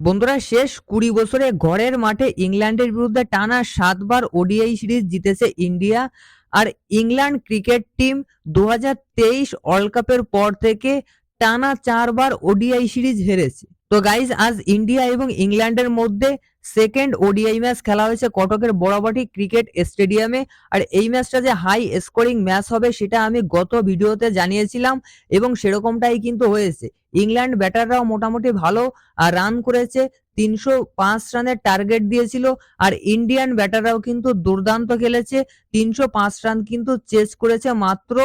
বন্ধুরা, শেষ কুড়ি বছরে ঘরের মাঠে ইংল্যান্ডের বিরুদ্ধে টানা সাতবার ওডিআই সিরিজ জিতেছে ইন্ডিয়া আর ইংল্যান্ড ক্রিকেট টিম দু ওয়ার্ল্ড কাপের পর থেকে টানা চারবার ওডিআই সিরিজ হেরেছে। তো গাইজ আজ ইন্ডিয়া এবং ইংল্যান্ডের মধ্যে সেকেন্ড ওডিআই ম্যাচ খেলা হয়েছে কটকের বড়াবাটি ক্রিকেট স্টেডিয়ামে আর এই ম্যাচটা যে হাই স্কোরিং ম্যাচ হবে সেটা আমি গত ভিডিওতে জানিয়েছিলাম এবং সেরকমটাই কিন্তু হয়েছে। ইংল্যান্ড ব্যাটাররাও মোটামুটি ভালো রান করেছে, তিনশো পাঁচ রানের টার্গেট দিয়েছিল, আর ইন্ডিয়ান ব্যাটাররাও কিন্তু দুর্দান্ত খেলেছে, তিনশো পাঁচ রান কিন্তু চেস করেছে মাত্র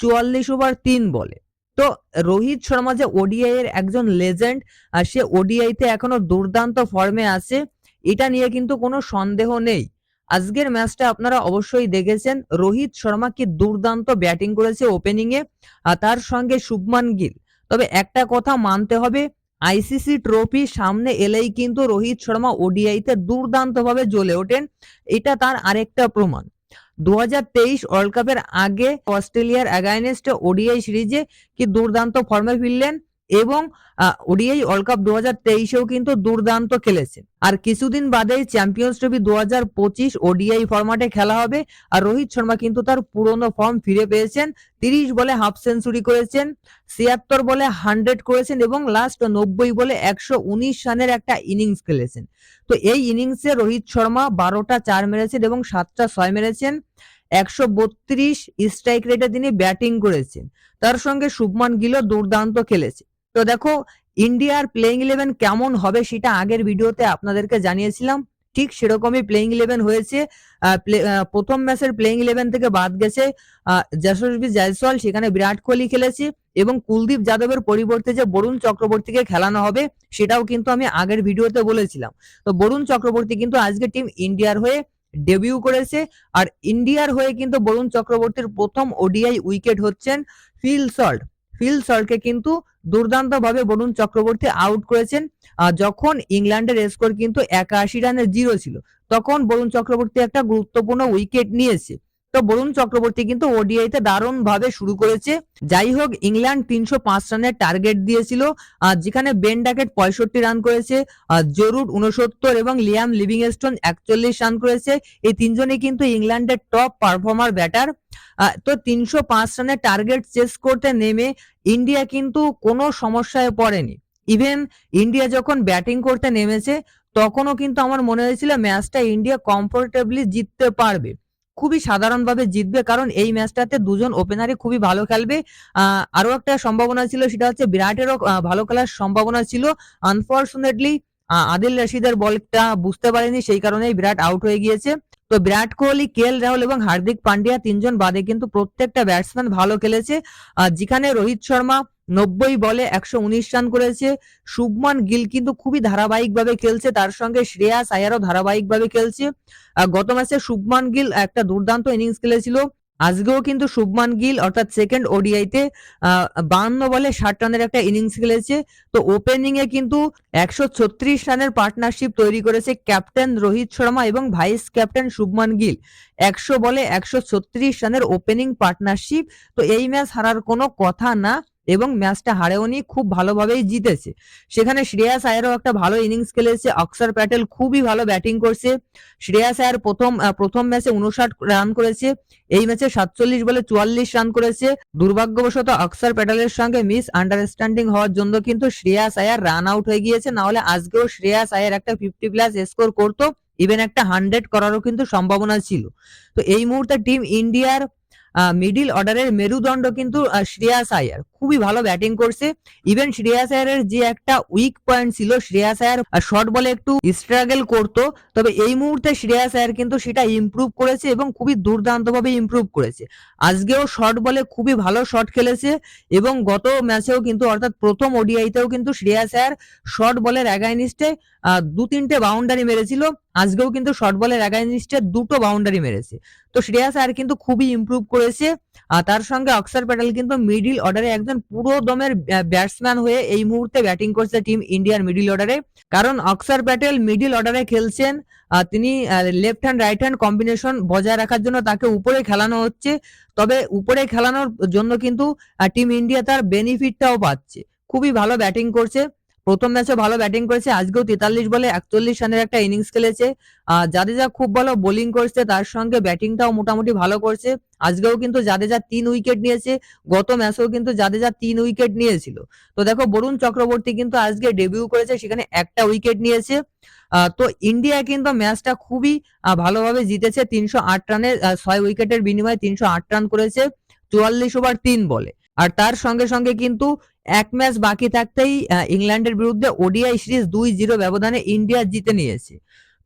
চুয়াল্লিশ ওভার তিন বলে। তো রোহিত শর্মা যে ওডিআই এর একজন লেজেন্ড আর সে ওডিআইতে এখনও দুর্দান্ত ফর্মে আছে, এটা নিয়ে কিন্তু কোনো সন্দেহ নেই। আজকের ম্যাচটা আপনারা অবশ্যই দেখেছেন, রোহিত শর্মা কি দুর্দান্ত ব্যাটিং করেছে ওপেনিং এ, আর তার সঙ্গে শুভমান গিল। তবে একটা কথা মানতে হবে আইসিসি ট্রফি সামনে এলেই কিন্তু রোহিত শর্মা ওডিআইতে দুর্দান্তভাবে জ্বলে ওঠেন, এটা তার আরেকটা প্রমাণ। দু হাজার তেইশ ওয়ার্ল্ড কাপের আগে অস্ট্রেলিয়ার অ্যাগাইনেস্টে ওডিআই সিরিজে কি দুর্দান্ত ফর্মে ফিরলেন? এবং ওডিআই ওয়ার্ল্ড কাপ দু হাজার তেইশেও কিন্তু দুর্দান্ত খেলেছেন আর কিছুদিন বাদেই চ্যাম্পিয়ন্স ট্রফি দু হাজার পঁচিশ ওডিআই ফরম্যাটে খেলা হবে। আর রোহিত শর্মা কিন্তু তার পুরনো ফর্ম ফিরে পেয়েছেন। তিরিশ বলে হাফ সেঞ্চুরি করেছেন, ছিয়াত্তর বলে হান্ড্রেড করেছেন এবং লাস্ট নব্বই বলে একশো উনিশ রানের একটা ইনিংস খেলেছেন। তো এই ইনিংসে রোহিত শর্মা বারোটা চার মেরেছেন এবং সাতটা ছয় মেরেছেন। একশো বত্রিশ স্ট্রাইক রেটে তিনি ব্যাটিং করেছেন। তার সঙ্গে শুভমান গিলও দুর্দান্ত খেলেছে। তো দেখো ইন্ডিয়ার প্লেইং ইলেভেন কেমন হবে সেটা আগের ভিডিওতে আপনাদেরকে জানিয়েছিলাম। ঠিক সেরকমই প্লেইং ইলেভেন হয়েছে। প্রথম ম্যাচের প্লেইং ইলেভেন থেকে বাদ গেছে যশস্বী জয়সওয়াল, সেখানে বিরাট কোহলি খেলেছে এবং কুলদীপ যাদবের পরিবর্তে যে বরুণ চক্রবর্তীকে খেলানো হবে, সেটাও কিন্তু আমি আগের ভিডিওতে বলেছিলাম। তো বরুণ চক্রবর্তী কিন্তু আজকে টিম ইন্ডিয়ার হয়ে ডেবিউ করেছে আর ইন্ডিয়ার হয়ে কিন্তু বরুণ চক্রবর্তীর প্রথম ওডিআই উইকেট হচ্ছেন ফিল সল্ট। ফিল সল্টকে কিন্তু দুর্দান্তভাবে বরুণ চক্রবর্তী আউট করেছেন। যখন ইংল্যান্ডের স্কোর কিন্তু একাশি রানের জিরো ছিল, তখন বরুণ চক্রবর্তী একটা গুরুত্বপূর্ণ উইকেট নিয়েছে। তো বরুণ চক্রবর্তী কিন্তু ওডিআইতে দারুণ ভাবে শুরু করেছে। যাই হোক, ইংল্যান্ড তিনশো পাঁচ রানের টার্গেট দিয়েছিল যেখানে বেন ডাকেট পঁয়ষট্টি রান করেছে জরুর উনসত্তর এবং লিয়াম লিভিংস্টোন একচল্লিশ রান করেছে। এই তিনজনই কিন্তু ইংল্যান্ডের টপ পারফর্মার ব্যাটার তো তিনশো পাঁচ রানের টার্গেট চেস করতে নেমে ইন্ডিয়া কিন্তু কোনো সমস্যায় পড়েনি। ইভেন ইন্ডিয়া যখন ব্যাটিং করতে নেমেছে, তখনও কিন্তু আমার মনে হয়েছিল ম্যাচটা ইন্ডিয়া কমফোর্টেবলি জিততে পারবে। খুবই সাধারণভাবে জিতবে, কারণ এই ম্যাচটাতে দুজন ওপেনারই খুবই ভালো খেলবে। আরও একটা সম্ভাবনা ছিল, সেটা হচ্ছে বিরাটেরও ভালো খেলার সম্ভাবনা ছিল। আনফর্চুনেটলি আদিল রশিদের বলটা বুঝতে পারেনি, সেই কারণেই বিরাট আউট হয়ে গিয়েছে। তো বিরাট কোহলি, কে এল রাহুল এবং হার্দিক পান্ডিয়া তিনজন বাদে কিন্তু প্রত্যেকটা ব্যাটসম্যান ভালো খেলেছে। যেখানে রোহিত শর্মা নব্বই বলে একশো উনিশ রান করেছে, শুভমান গিল কিন্তু খুবই ধারাবাহিকভাবে খেলছে, তার সঙ্গে শ্রেয়াস আয়ারও ধারাবাহিকভাবে খেলছে। গত ম্যাচে শুভমান গিল একটা দুর্দান্ত ইনিংস খেলেছিল। আজকেও কিন্তু শুভমান গিল অর্থাৎ সেকেন্ড ওডিআইতে বান্ন বলে ষাট রানের একটা ইনিংস খেলেছে। তো ওপেনিং এ কিন্তু একশো ছত্রিশ রানের পার্টনারশিপ তৈরি করেছে ক্যাপ্টেন রোহিত শর্মা এবং ভাইস ক্যাপ্টেন শুভমান গিল। একশো বলে একশো ছত্রিশ রানের ওপেনিং পার্টনারশিপ তো এই ম্যাচ হারার কোনো কথা না। এবং ম্যাচটা হারেওনি খুব ভালোভাবেই জিতেছে। সেখানে শ্রেয়াস আয়ারও একটা ভালো ইনিংস খেলেছে। অক্ষর প্যাটেল খুবই ভালো ব্যাটিং করছে। শ্রেয়াস আয়ার প্রথম প্রথম ম্যাচে উনষাট রান করেছে। এই ম্যাচে সাতচল্লিশ বলে চুয়াল্লিশ রান করেছে। দুর্ভাগ্যবশত অক্ষর প্যাটেলের সঙ্গে মিস আন্ডারস্ট্যান্ডিং হওয়ার জন্য কিন্তু শ্রেয়াস আয়ার রান আউট হয়ে গিয়েছে। না হলে আজকেও শ্রেয়াস আয়ার একটা ফিফটি প্লাস স্কোর করতো। ইভেন একটা হান্ড্রেড করারও কিন্তু সম্ভাবনা ছিল। তো এই মুহূর্তে টিম ইন্ডিয়ার মিডিল অর্ডারের মেরুদণ্ড কিন্তু শ্রেয়াস আয়ার। খুবই ভালো ব্যাটিং করছে। ইভেন শ্রেয়াস আয়ারের যে একটা উইক পয়েন্ট ছিল শ্রেয়াস আয়ার শর্ট বলে একটু স্ট্রাগল করতো। তবে এই মুহূর্তে শ্রেয়াস আয়ার কিন্তু সেটা ইমপ্রুভ করেছে এবং খুবই দুর্দান্ত ভাবে ইমপ্রুভ করেছে। আজকেও শর্ট বলে খুবই ভালো শট খেলেছে এবং গত ম্যাচেও কিন্তু, অর্থাৎ প্রথম ওডিআইতেও কিন্তু শ্রেয়াস আয়ার শর্ট বলের অ্যাগাইনিস্টে দু তিনটে বাউন্ডারি মেরেছিল। আজকেও কিন্তু শর্ট বলের অ্যাগাইনিস্টে দুটো বাউন্ডারি মেরেছে। তো শ্রেয়াস আয়ার কিন্তু খুবই ইমপ্রুভ করেছে। আর তার সঙ্গে অক্সার প্যাটেল কিন্তু মিডিল অর্ডারে একজন পুরো দমের ব্যাটসম্যান হয়ে এই মুহূর্তে ব্যাটিং করছে টিম ইন্ডিয়ার মিডিল অর্ডারে কারণ অক্সার প্যাটেল মিডিল অর্ডারে খেলছেন তিনি left hand right hand combination বজায় রাখার জন্য তাকে উপরে খেলানো হচ্ছে। তবে উপরে খেলানোর জন্য কিন্তু টিম ইন্ডিয়া তার বেনিফিটটাও পাচ্ছে। খুবই ভালো ব্যাটিং করছে। প্রথম ম্যাচে ভালো ব্যাটিং করেছে আজকেও তেতাল্লিশ বলে একচল্লিশ রানের একটা ইনিংস খেলেছে। জাদেজা খুব ভালো বোলিং করছে তার সঙ্গে ব্যাটিংটাও মোটামুটি ভালো করছে। আজকেও কিন্তু জাদেজা তিন উইকেট নিয়েছে গত ম্যাচেও কিন্তু জাদেজা তিন উইকেট নিয়েছিল। তো দেখো বরুণ চক্রবর্তী কিন্তু আজকে ডেবিউ করেছে সেখানে একটা উইকেট নিয়েছে। তো ইন্ডিয়া কিন্তু ম্যাচটা খুবই ভালোভাবে জিতেছে তিনশো আট আহ, ছয় উইকেটের বিনিময়ে তিনশো আট রান করেছে চুয়াল্লিশ ওভার তিন বলে। আর তার সঙ্গে সঙ্গে কিন্তু এক ম্যাচ বাকি থাকতেই ইংল্যান্ডের বিরুদ্ধে ওডিআই সিরিজ দুই জিরো ব্যবধানে ইন্ডিয়া জিতে নিয়েছে।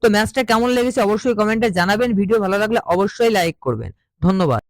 তো ম্যাচটা কেমন লেগেছে অবশ্যই কমেন্টে জানাবেন। ভিডিও ভালো লাগলে অবশ্যই লাইক করবেন। ধন্যবাদ।